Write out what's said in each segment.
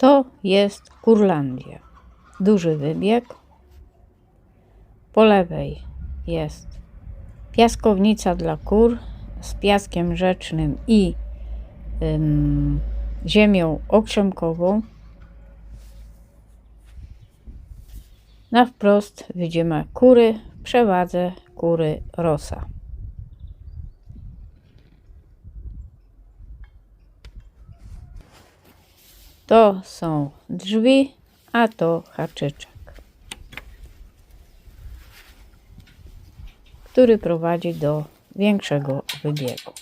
To jest Kurlandia. Duży wybieg. Po lewej jest piaskownica dla kur z piaskiem rzecznym i ym, ziemią okrzemkową. Na wprost widzimy kury przewadze kury rosa. To są drzwi, a to haczyczek, który prowadzi do większego wybiegu.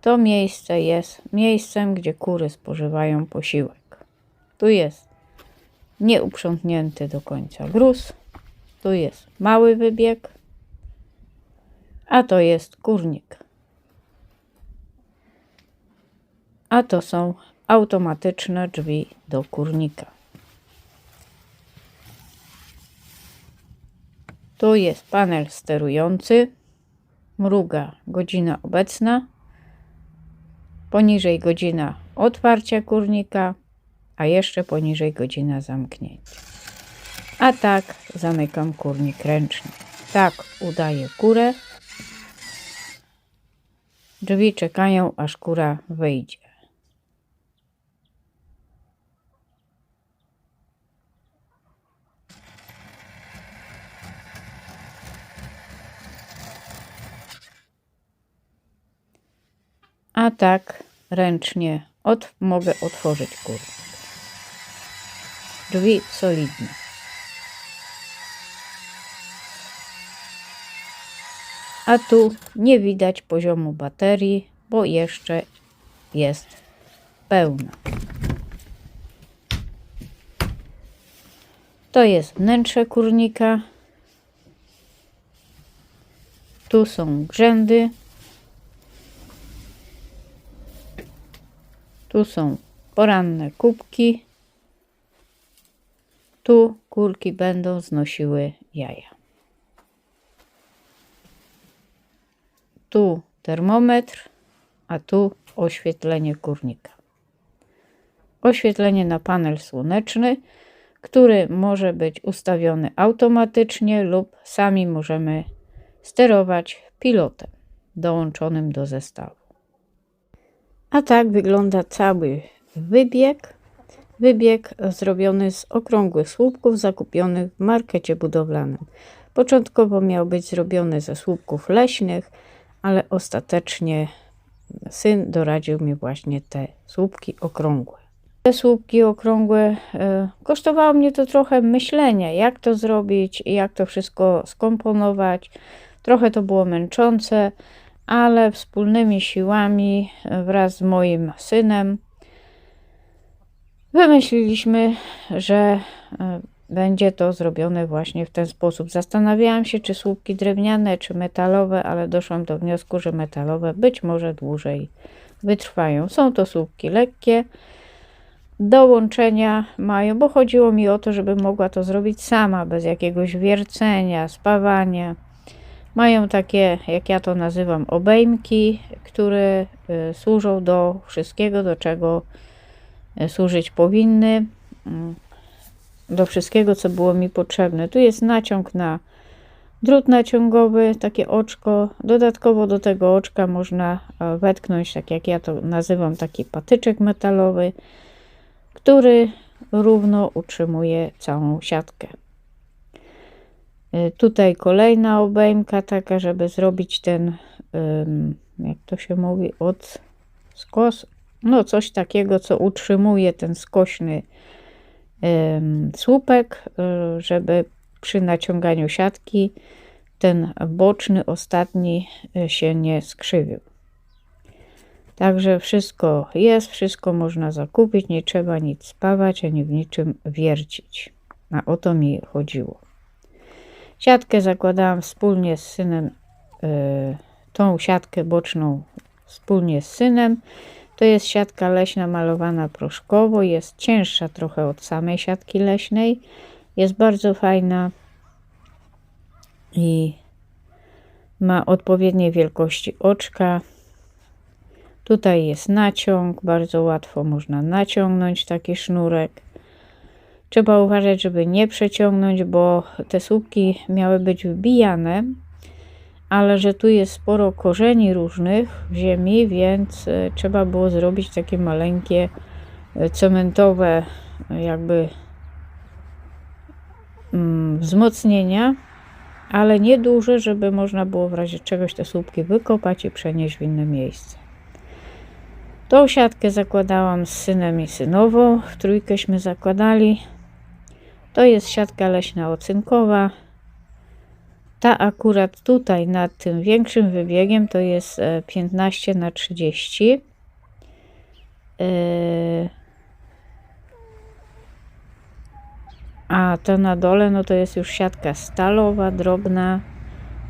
To miejsce jest miejscem, gdzie kury spożywają posiłek. Tu jest nieuprzątnięty do końca gruz. Tu jest mały wybieg, a to jest kurnik. A to są automatyczne drzwi do kurnika. Tu jest panel sterujący. Mruga godzina obecna. Poniżej godzina otwarcia kurnika, a jeszcze poniżej godzina zamknięcia. A tak zamykam kurnik ręcznie. Tak udaję kurę. Drzwi czekają, aż kura wyjdzie. A tak ręcznie od, mogę otworzyć kurnik. Drzwi solidne. A tu nie widać poziomu baterii, bo jeszcze jest pełna. To jest wnętrze kurnika. Tu są grzędy. Tu są poranne kubki. Tu kurki będą znosiły jaja. Tu termometr, a tu oświetlenie kurnika. Oświetlenie na panel słoneczny, który może być ustawiony automatycznie lub sami możemy sterować pilotem dołączonym do zestawu. A tak wygląda cały wybieg. Wybieg zrobiony z okrągłych słupków zakupionych w markecie budowlanym. Początkowo miał być zrobiony ze słupków leśnych, ale ostatecznie syn doradził mi właśnie te słupki okrągłe. Te słupki okrągłe e, kosztowało mnie to trochę myślenia, jak to zrobić, jak to wszystko skomponować. Trochę to było męczące, ale wspólnymi siłami wraz z moim synem wymyśliliśmy, że e, będzie to zrobione właśnie w ten sposób. Zastanawiałam się, czy słupki drewniane, czy metalowe, ale doszłam do wniosku, że metalowe być może dłużej wytrwają. Są to słupki lekkie, do łączenia mają, bo chodziło mi o to, żeby mogła to zrobić sama, bez jakiegoś wiercenia, spawania. Mają takie, jak ja to nazywam, obejmki, które y, służą do wszystkiego, do czego y, służyć powinny, mm, do wszystkiego, co było mi potrzebne. Tu jest naciąg na drut naciągowy, takie oczko. Dodatkowo do tego oczka można wetknąć, tak jak ja to nazywam, taki patyczek metalowy, który równo utrzymuje całą siatkę. Y, tutaj kolejna obejmka taka, żeby zrobić ten, jak to się mówi, od skos, no coś takiego, co utrzymuje ten skośny słupek, y, żeby przy naciąganiu siatki ten boczny, ostatni y, się nie skrzywił. Także wszystko jest, wszystko można zakupić, nie trzeba nic spawać, ani w niczym wiercić. A o to mi chodziło. Siatkę zakładałam wspólnie z synem, yy, tą siatkę boczną wspólnie z synem. To jest siatka leśna malowana proszkowo, jest cięższa trochę od samej siatki leśnej. Jest bardzo fajna i ma odpowiedniej wielkości oczka. Tutaj jest naciąg, bardzo łatwo można naciągnąć taki sznurek. Trzeba uważać, żeby nie przeciągnąć, bo te słupki miały być wbijane, ale że tu jest sporo korzeni różnych w ziemi, więc e, trzeba było zrobić takie maleńkie e, cementowe e, jakby mm, wzmocnienia, ale nie duże, żeby można było w razie czegoś te słupki wykopać i przenieść w inne miejsce. Tą siatkę zakładałam z synem i synową, w trójkęśmy zakładali. To jest siatka leśna ocynkowa. Ta akurat tutaj nad tym większym wybiegiem to jest e, 15 na 30. Yy, A ta na dole, no to jest już siatka stalowa, drobna.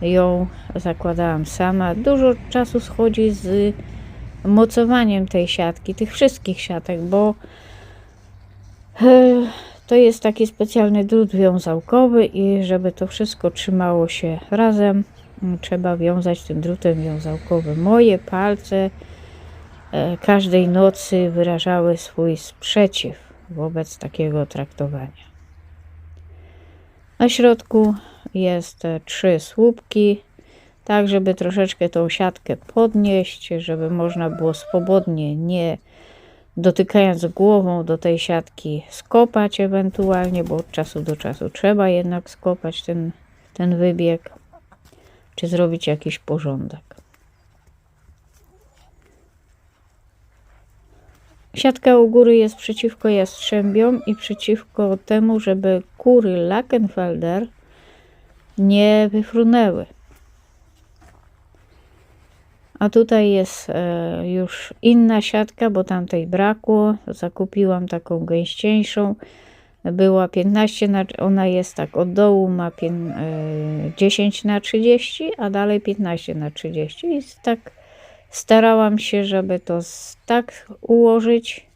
Ją zakładałam sama. Dużo czasu schodzi z mocowaniem tej siatki, tych wszystkich siatek, bo e, to jest taki specjalny drut wiązałkowy i żeby to wszystko trzymało się razem, m, trzeba wiązać tym drutem wiązałkowym. Moje palce e, każdej nocy wyrażały swój sprzeciw wobec takiego traktowania. Na środku jest e, trzy słupki, tak żeby troszeczkę tą siatkę podnieść, żeby można było swobodnie, nie dotykając głową do tej siatki, skopać ewentualnie, bo od czasu do czasu trzeba jednak skopać ten, ten wybieg, czy zrobić jakiś porządek. Siatka u góry jest przeciwko jastrzębiom i przeciwko temu, żeby kury Lackenfelder nie wyfrunęły. A tutaj jest e, już inna siatka, bo tamtej brakło. Zakupiłam taką gęściejszą. Była 15 na, ona jest tak od dołu ma pię- e, 10 na 30, a dalej 15 na 30 i tak starałam się, żeby to tak ułożyć,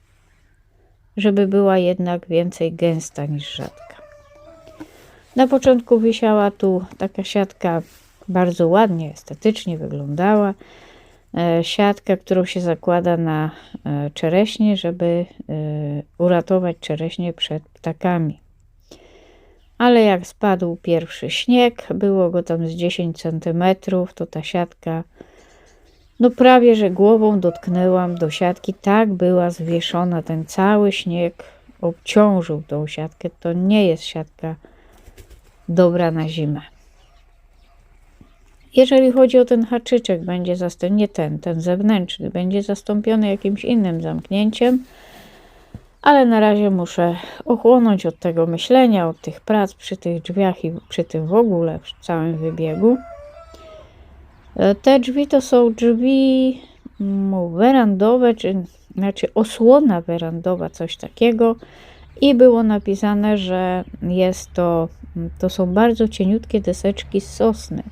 żeby była jednak więcej gęsta niż rzadka. Na początku wisiała tu taka siatka, bardzo ładnie, estetycznie wyglądała. E, Siatka, którą się zakłada na e, czereśnie, żeby e, uratować czereśnie przed ptakami. Ale jak spadł pierwszy śnieg, było go tam z 10 cm, to ta siatka, no prawie że głową dotknęłam do siatki, tak była zwieszona, ten cały śnieg obciążył tą siatkę. To nie jest siatka dobra na zimę. Jeżeli chodzi o ten haczyczek, będzie zastąpiony, nie ten, ten zewnętrzny, będzie zastąpiony jakimś innym zamknięciem, ale na razie muszę ochłonąć od tego myślenia, od tych prac przy tych drzwiach i przy tym w ogóle, przy całym wybiegu. E, Te drzwi to są drzwi mm, werandowe, czy znaczy osłona werandowa, coś takiego. I było napisane, że jest to, to są bardzo cieniutkie deseczki z sosny.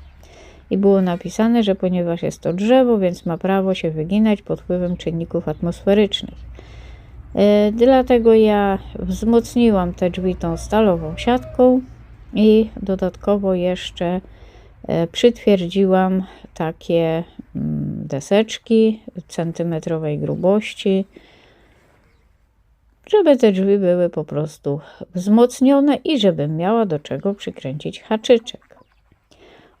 I było napisane, że ponieważ jest to drzewo, więc ma prawo się wyginać pod wpływem czynników atmosferycznych. E, Dlatego ja wzmocniłam te drzwi tą stalową siatką i dodatkowo jeszcze e, przytwierdziłam takie mm, deseczki centymetrowej grubości, żeby te drzwi były po prostu wzmocnione i żebym miała do czego przykręcić haczyczek.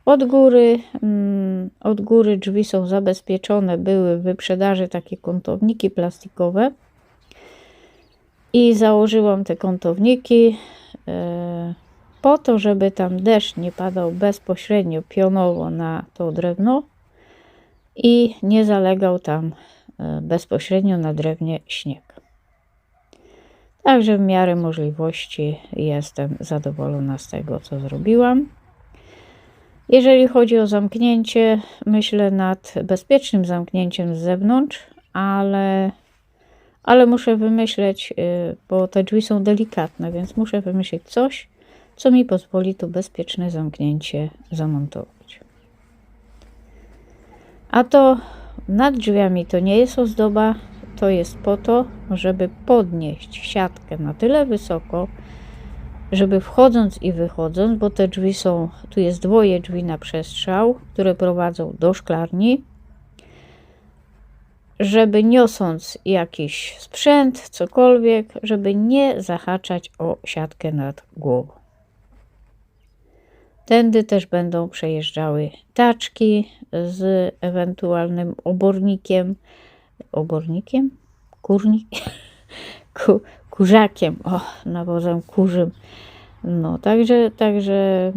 Od góry, mm, od góry drzwi są zabezpieczone, były w wyprzedaży takie kątowniki plastikowe i założyłam te kątowniki e, po to, żeby tam deszcz nie padał bezpośrednio pionowo na to drewno i nie zalegał tam e, bezpośrednio na drewnie śnieg. Także w miarę możliwości jestem zadowolona z tego, co zrobiłam. Jeżeli chodzi o zamknięcie, myślę nad bezpiecznym zamknięciem z zewnątrz, ale, ale muszę wymyśleć, y, bo te drzwi są delikatne, więc muszę wymyślić coś, co mi pozwoli tu bezpieczne zamknięcie zamontować. A to nad drzwiami to nie jest ozdoba, to jest po to, żeby podnieść siatkę na tyle wysoko, żeby wchodząc i wychodząc, bo te drzwi są, tu jest dwoje drzwi na przestrzał, które prowadzą do szklarni. żeby niosąc jakiś sprzęt, cokolwiek, żeby nie zahaczać o siatkę nad głową. Tędy też będą przejeżdżały taczki z ewentualnym obornikiem. Obornikiem? Kurnik? Ku, kurzakiem. O, nawozem kurzym. No, także, także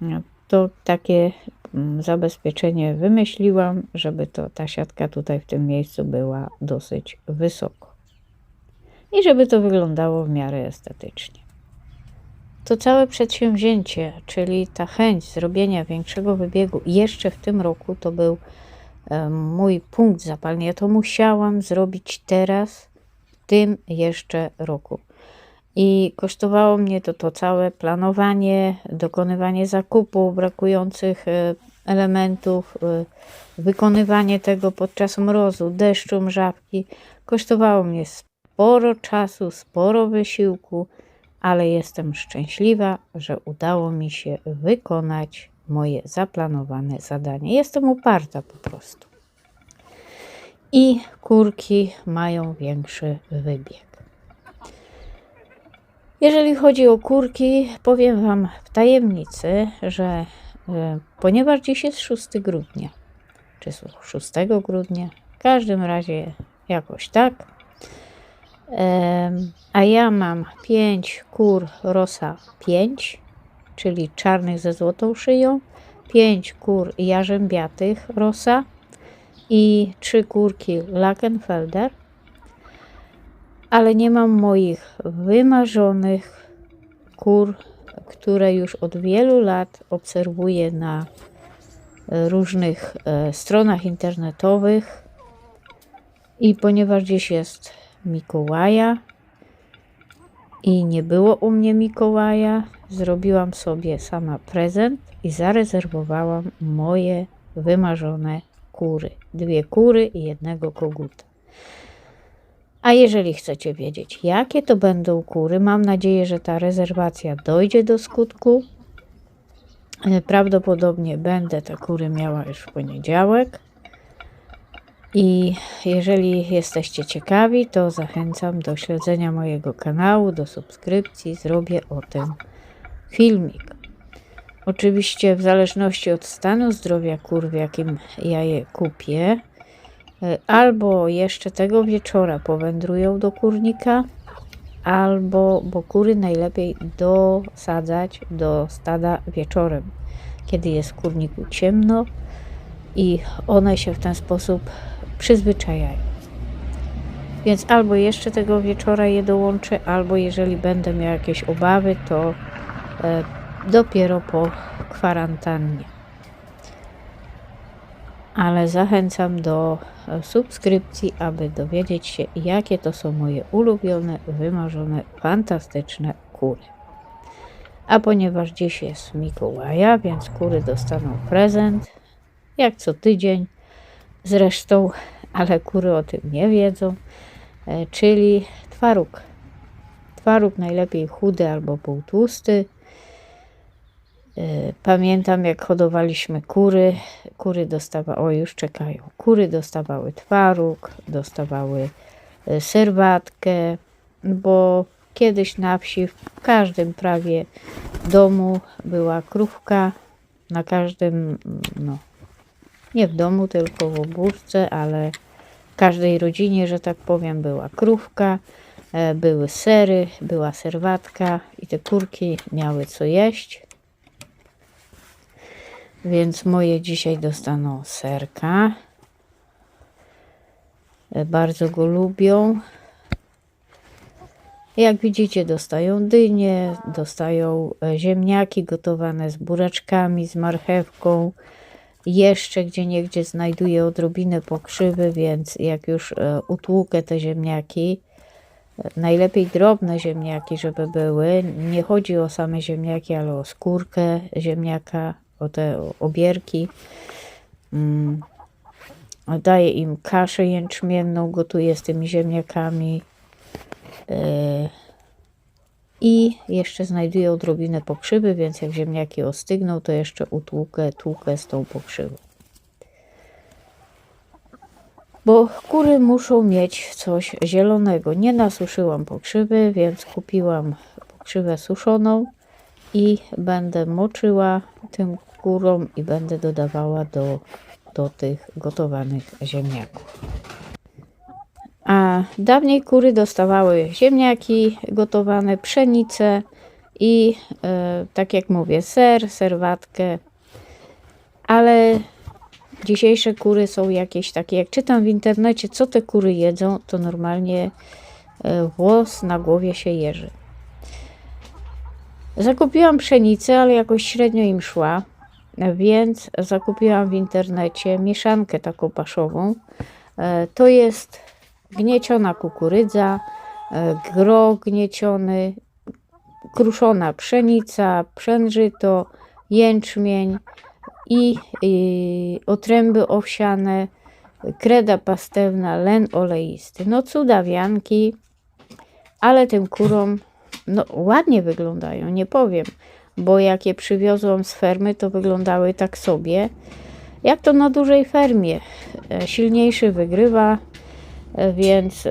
no, to takie mm, zabezpieczenie wymyśliłam, żeby to ta siatka tutaj w tym miejscu była dosyć wysoko. I żeby to wyglądało w miarę estetycznie. To całe przedsięwzięcie, czyli ta chęć zrobienia większego wybiegu jeszcze w tym roku, to był mój punkt zapalny. Ja to musiałam zrobić teraz, tym jeszcze roku. I kosztowało mnie to to całe planowanie, dokonywanie zakupów brakujących e, elementów, e, wykonywanie tego podczas mrozu, deszczu, mrzawki. Kosztowało mnie sporo czasu, sporo wysiłku, ale jestem szczęśliwa, że udało mi się wykonać moje zaplanowane zadanie. Jestem uparta po prostu. I kurki mają większy wybieg. Jeżeli chodzi o kurki, powiem Wam w tajemnicy, że e, ponieważ dziś jest 6 grudnia, czy 6 grudnia, w każdym razie jakoś tak, em, a ja mam 5 kur rosa 5, czyli czarnych ze złotą szyją, 5 kur jarzębiatych rosa i 3 kurki Lakenfelder, ale nie mam moich wymarzonych kur, które już od wielu lat obserwuję na e, różnych e, stronach internetowych. I ponieważ dziś jest Mikołaja i nie było u mnie Mikołaja, zrobiłam sobie sama prezent i zarezerwowałam moje wymarzone kury. Dwie kury i jednego koguta. A jeżeli chcecie wiedzieć, jakie to będą kury, mam nadzieję, że ta rezerwacja dojdzie do skutku. E, Prawdopodobnie będę te kury miała już w poniedziałek. I jeżeli jesteście ciekawi, to zachęcam do śledzenia mojego kanału, do subskrypcji. Zrobię o tym filmik. Oczywiście, w zależności od stanu zdrowia kur, w jakim ja je kupię, E, albo jeszcze tego wieczora powędrują do kurnika, albo, bo kury najlepiej dosadzać do stada wieczorem, kiedy jest w kurniku ciemno i one się w ten sposób przyzwyczajają. Więc albo jeszcze tego wieczora je dołączę, albo jeżeli będę miał jakieś obawy, to e, dopiero po kwarantannie ale zachęcam do e, subskrypcji, aby dowiedzieć się, jakie to są moje ulubione, wymarzone, fantastyczne kury. A ponieważ dziś jest Mikołaja, więc kury dostaną prezent, jak co tydzień zresztą, ale kury o tym nie wiedzą, e, czyli twaróg. Twaróg najlepiej chudy albo półtłusty, pamiętam, jak hodowaliśmy kury. Kury dostawały, o już czekają. Kury dostawały twaróg, dostawały e, serwatkę, bo kiedyś na wsi, w każdym prawie domu była krówka. Na każdym, no, nie w domu, tylko w obórce, ale w każdej rodzinie, że tak powiem, była krówka, e, były sery, była serwatka i te kurki miały co jeść. Więc moje dzisiaj dostaną serka. E, bardzo go lubią. Jak widzicie, dostają dynie, dostają e, ziemniaki gotowane z buraczkami, z marchewką. Jeszcze gdzie niegdzie znajduję odrobinę pokrzywy, więc jak już e, utłukę te ziemniaki, najlepiej drobne ziemniaki, żeby były. Nie chodzi o same ziemniaki, ale o skórkę ziemniaka, o te obierki. Mm. Daję im kaszę jęczmienną, gotuję z tymi ziemniakami. E, I jeszcze znajduję odrobinę pokrzywy, więc jak ziemniaki ostygną, to jeszcze utłukę tłukę z tą pokrzywą. bo kury muszą mieć coś zielonego. Nie nasuszyłam pokrzywy, więc kupiłam pokrzywę suszoną i będę moczyła tym kurom i będę dodawała do, do tych gotowanych ziemniaków. A dawniej kury dostawały ziemniaki gotowane, pszenicę i e, tak jak mówię, ser, serwatkę, ale dzisiejsze kury są jakieś takie, jak czytam w internecie, co te kury jedzą, to normalnie e, włos na głowie się jeży. Zakupiłam pszenicę, ale jakoś średnio im szła, więc zakupiłam w internecie mieszankę taką paszową. E, To jest gnieciona kukurydza, e, grog gnieciony, kruszona pszenica, pszenżyto, jęczmień i, i otręby owsiane, kreda pastewna, len oleisty. No cudawianki, ale tym kurom no, ładnie wyglądają, nie powiem, bo jak je przywiozłam z fermy, to wyglądały tak sobie, jak to na dużej fermie. E, Silniejszy wygrywa, e, więc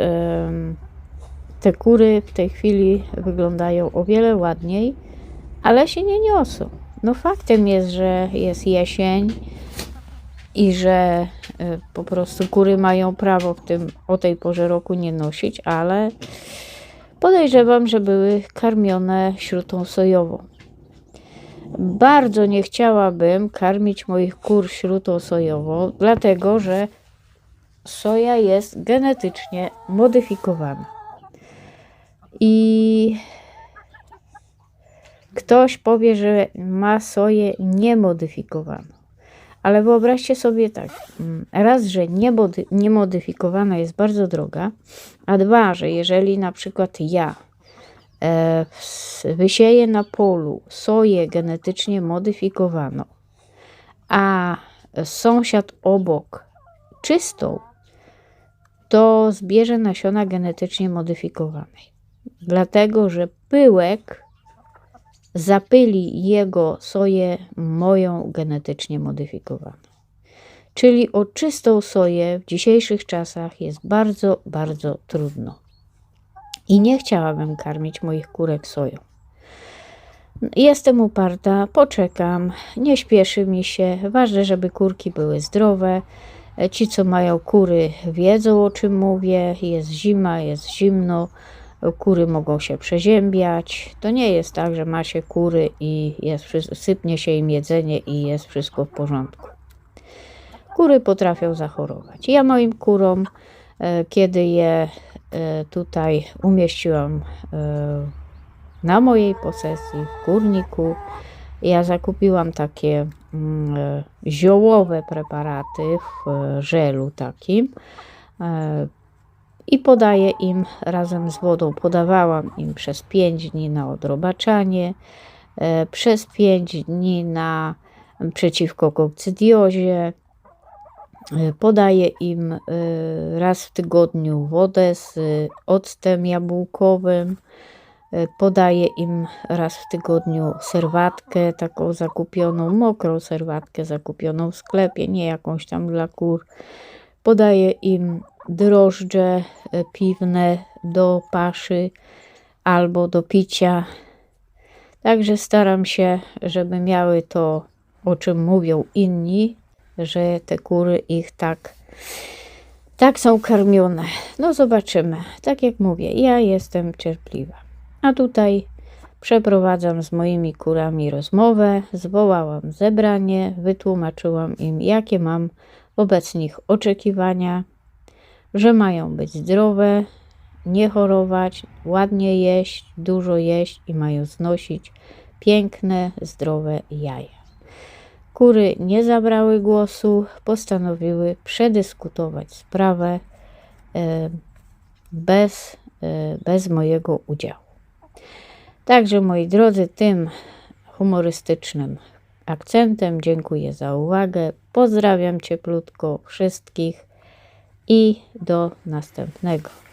te kury w tej chwili wyglądają o wiele ładniej, ale się nie niosą. No faktem jest, że jest jesień i że e, po prostu kury mają prawo w tym o tej porze roku nie nosić, ale podejrzewam, że były karmione śrutą sojową. Bardzo nie chciałabym karmić moich kur śrutą dlatego że soja jest genetycznie modyfikowana. I ktoś powie, że ma soję niemodyfikowaną. Ale wyobraźcie sobie tak, mm, raz, że niemody- niemodyfikowana jest bardzo droga, a dwa, że jeżeli na przykład ja e, wysieję na polu soję genetycznie modyfikowaną, a sąsiad obok czystą, to zbierze nasiona genetycznie modyfikowanej. Dlatego, że pyłek zapyli jego soję moją genetycznie modyfikowaną. Czyli o czystą soję w dzisiejszych czasach jest bardzo, bardzo trudno. I nie chciałabym karmić moich kurek soją. Jestem uparta, poczekam, nie śpieszy mi się. Ważne, żeby kurki były zdrowe. Ci, co mają kury, wiedzą o czym mówię. Jest zima, jest zimno, kury mogą się przeziębiać. To nie jest tak, że ma się kury i jest, sypnie się im jedzenie i jest wszystko w porządku. Kury potrafią zachorować. Ja moim kurom, e, kiedy je tutaj umieściłam e, na mojej posesji w kurniku, ja zakupiłam takie mm, e, ziołowe preparaty w e, żelu takim e, i podaję im razem z wodą. Podawałam im przez 5 dni na odrobaczanie, e, przez 5 dni na przeciwko kokcydiozie. E, Podaję im e, raz w tygodniu wodę z e, octem jabłkowym. Podaję im raz w tygodniu serwatkę, taką zakupioną, mokrą serwatkę zakupioną w sklepie, nie jakąś tam dla kur. Podaję im drożdże piwne do paszy albo do picia. Także staram się, żeby miały to, o czym mówią inni, że te kury ich tak, tak są karmione. No zobaczymy. Tak jak mówię, ja jestem cierpliwa. A tutaj przeprowadzam z moimi kurami rozmowę, zwołałam zebranie, wytłumaczyłam im, jakie mam wobec nich oczekiwania, że mają być zdrowe, nie chorować, ładnie jeść, dużo jeść i mają znosić piękne, zdrowe jaja. Kury nie zabrały głosu, postanowiły przedyskutować sprawę e, bez, e, bez mojego udziału. Także moi drodzy, tym humorystycznym akcentem dziękuję za uwagę. Pozdrawiam cieplutko wszystkich i do następnego.